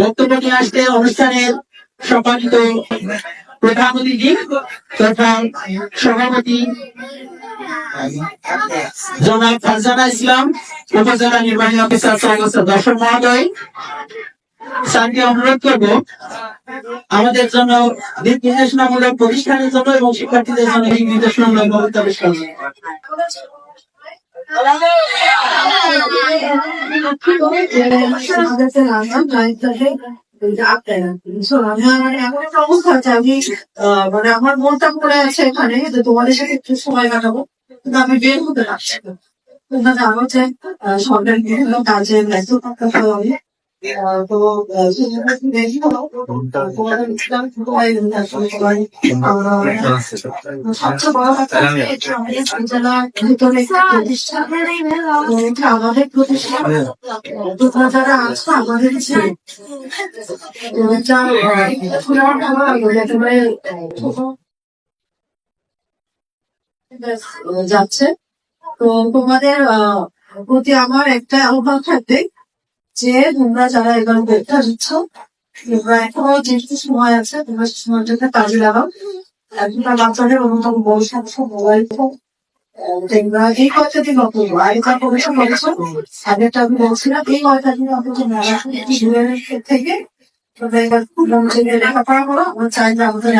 বক্তব্য নিয়ে আসতে অনুষ্ঠানের সম্মানিত প্রধান অতিথি তথা সভাপতি জনাব ফারজানা ইসলাম, উপজেলা নির্বাহী অফিসার সমস্ত দর্শক মহোদয়। স্যারকে অনুরোধ করব আমাদের জন্য দিক নির্দেশনামূলক প্রতিষ্ঠানের জন্য এবং শিক্ষার্থীদের জন্য দিক নির্দেশনামূলক বক্তব্য পেশ মানে আমার মনটা পড়ে আছে এখানে যে তোমাদের সাথে একটু সময় কাটাবো কিন্তু আমি বের হতে পারছি না তোমরা জানো যে সরকারি বিভিন্ন কাজে ব্যস্ত থাকতে। আহ, তো সবচেয়ে বড় কথা আমাদের প্রতিষ্ঠান যারা আছো আমাদের যে যাচ্ছে তো তোমাদের প্রতি আমার একটা আহ্বান থাকবে যে তোমরা যারা এবার পরীক্ষা দিচ্ছ তোমরা এখনও যেটুকু সময় আছে তোমরা সময়টাকে কাজে লাগাও এখনকার বাচ্চাদের অন্যতম সমস্যা মোবাইল ফোন তোমরা এই কয়টা দিন অন্তত আগেকার আমি বলছিলাম এই কয়টা দিন ম্যারাথন থেকে চাই যে আমাদের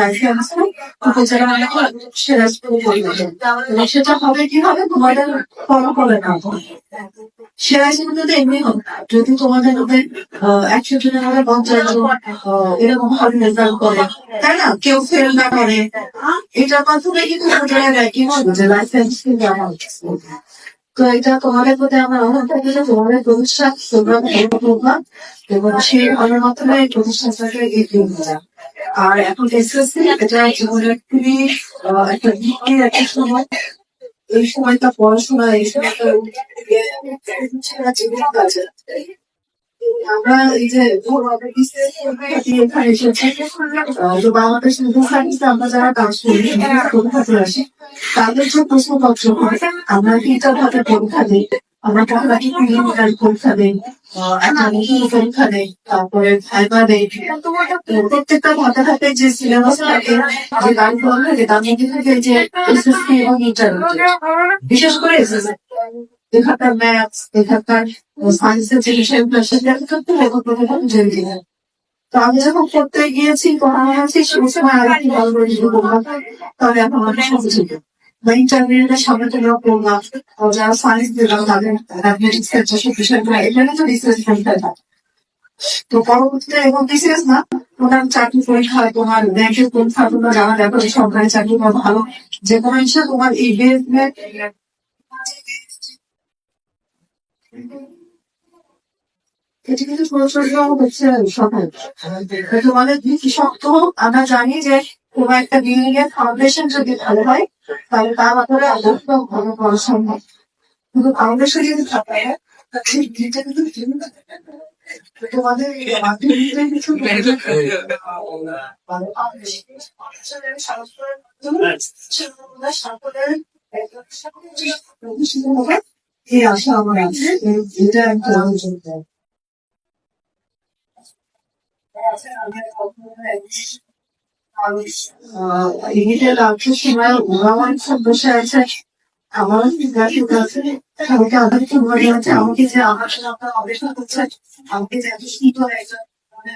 পরিবেশন এবং সেটা হবে কি হবে তোমাদের ফলো করে না সিরাজপুর যদি এমনি হোক যদি তোমাদের মধ্যে একশো জনের মধ্যে পঞ্চাশ জন আহ, এরকম রেজাল্ট করে তাই না? কেউ ফেল না করে। এটার মাধ্যমে কিন্তু হবে যে লাইসেন্স কিন্তু আমার তো এটা তোমাদের প্রতি আমার অনুরোধ তোমাদের প্রতিষ্ঠান তোমরা ভালো করবা এবং সেই ভালোর মাধ্যমে প্রতিষ্ঠানটাকে এগিয়ে নিয়ে যাও। আর এখন এসএসসি এটা জীবনের খুবই একটা একটা সময়। এই সময়টা পড়াশোনা, এই আমরা এই যে আমরা যারা কাজ করি আসি তাদের যে প্রশ্নপত্র হয়, আমরা তিনটা ভাবে পরীক্ষা দিই? আমরা কাকাটি প্রিলিমিনারি পরীক্ষা তারপরে প্রত্যেকটা ধাপে যে থাকে, যে তার থাকে এসএসসি এবং বিশেষ করে এসএসসি এখানকার এখানকার সায়েন্সের যে বিষয়গুলো সেটা তো আমি যখন পড়তে গিয়েছি, পড়ানো হয়েছে, সেই সময় আর একটু ভালো অনেক সহজ ইন্টারমিডিয়েটের সামনে তো পড়লাম আর যারা সায়েন্স দিলাম তাদের এখানে তো রিসার্চ সেন্টার তো পরবর্তীতে এখন বিশেষ না তোমার চাকরি পরীক্ষা তোমার ব্যাংকের পরীক্ষা, তোমরা জানা, দেখো সরকারি চাকরি বা ভালো। যে কোনো হিসেবে তোমার এই বেসমেন্ট কিন্তু আমরা জানি যে কোনো একটা বিল্ডিং এর ফাউন্ডেশন যদি ভালো হয় তাহলে তার ব্যাপারে অবশ্যই ভালো করা সম্ভব। কিন্তু ফাউন্ডেশন যদি থাকে সেই কিন্তু তোমাদের কিছু মাধ্যমে হবে এই আশা আমার আছে এটা একটা আলোচনা ইংরেজিতে লাভের সীমায় ওরা অনেক সব বসে আছে আমার জিজ্ঞাসা আছে আমাকে মনে আমাকে যে আমার সাথে আপনার আমাকে যে এত সুন্দর একজন মানে,